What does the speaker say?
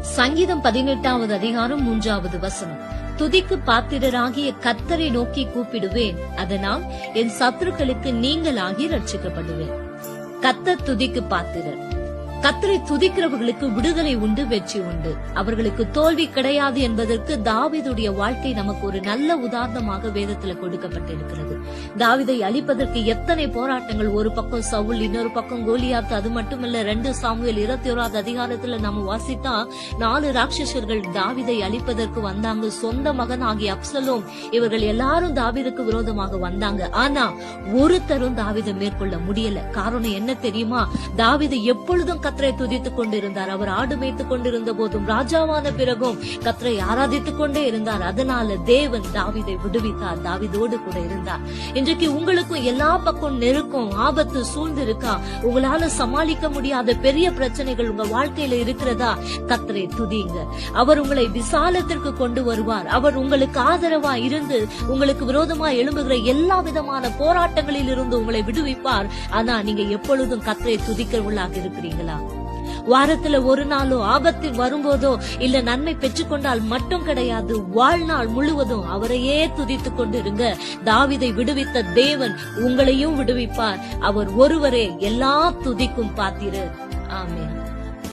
சங்கீதம் பதினெட்டாவது அதிகாரம் மூன்றாவது வசனம். துதிக்கு பாத்திரராகிய கத்தரை நோக்கி கூப்பிடுவேன். அதனால் என் சத்துருக்களுக்கு நீங்களாகி ரட்சிக்கப்படுவேன் கத்தர் துதிக்கு பாத்திரர். கத்தரை துதிக்கிறவர்களுக்கு விடுதலை உண்டு வெற்றி உண்டு. அவர்களுக்கு தோல்வி கிடையாது என்பதற்கு தாவிதுடைய வாழ்க்கை நமக்கு ஒரு நல்ல உதாரணமாக வேதத்துல கொடுக்கப்பட்டிருக்கிறது. தாவிதை அழிப்பதற்கு எத்தனை போராட்டங்கள் ஒரு பக்கம் சவுல் இன்னொரு பக்கம் கோலியாத்து அது மட்டுமல்ல ரெண்டு சாமுவேல் இருபத்தி ஓராவது அதிகாரத்துல நம்ம வாசித்தா நாலு ராட்சசர்கள் தாவிதை அழிப்பதற்கு வந்தாங்க. சொந்த மகன் ஆகிய அப்சலோம் இவர்கள் எல்லாரும் தாவிதுக்கு விரோதமாக வந்தாங்க. ஆனா ஒருத்தரும் தாவிதை மேற்கொள்ள முடியல. காரணம் என்ன தெரியுமா? தாவிதை எப்பொழுதும் கத்தரை துதித்துக் கொண்டிருந்தார். அவர் ஆடு மேய்த்துக் கொண்டிருந்த போதும் ராஜாவான பிறகும் கத்தரை ஆராதித்துக் கொண்டே இருந்தார். அதனால தேவன் தாவிதை விடுவித்தார். தாவிதோடு கூட இருந்தார். இன்றைக்கு உங்களுக்கும் எல்லா பக்கம் நெருக்கம் ஆபத்து சூழ்ந்திருக்கா? உங்களால சமாளிக்க முடியாத பெரிய பிரச்சனைகள் உங்க வாழ்க்கையில இருக்கிறதா? கத்தரை துதிங்க அவர் உங்களை விசாலத்திற்கு கொண்டு வருவார். அவர் உங்களுக்கு ஆதரவா இருந்து உங்களுக்கு விரோதமா எழும்புகிற எல்லா விதமான போராட்டங்களில் இருந்து உங்களை விடுவிப்பார். ஆனா நீங்க எப்பொழுதும் கத்தரை துதிக்கிறவர்களாக இருக்கிறீங்களா வாரத்துல ஒரு நாளோ ஆபத்து வரும்போதோ இல்ல நன்மை பெற்றுக்கொண்டால் மட்டும் கிடையாது வாழ்நாள் முழுவதும் அவரையே துதித்துக் கொண்டிருங்க. தாவிதை விடுவித்த தேவன் உங்களையும் விடுவிப்பார். அவர் ஒருவரே எல்லா துதிக்கும் பாத்திரு ஆமீன்.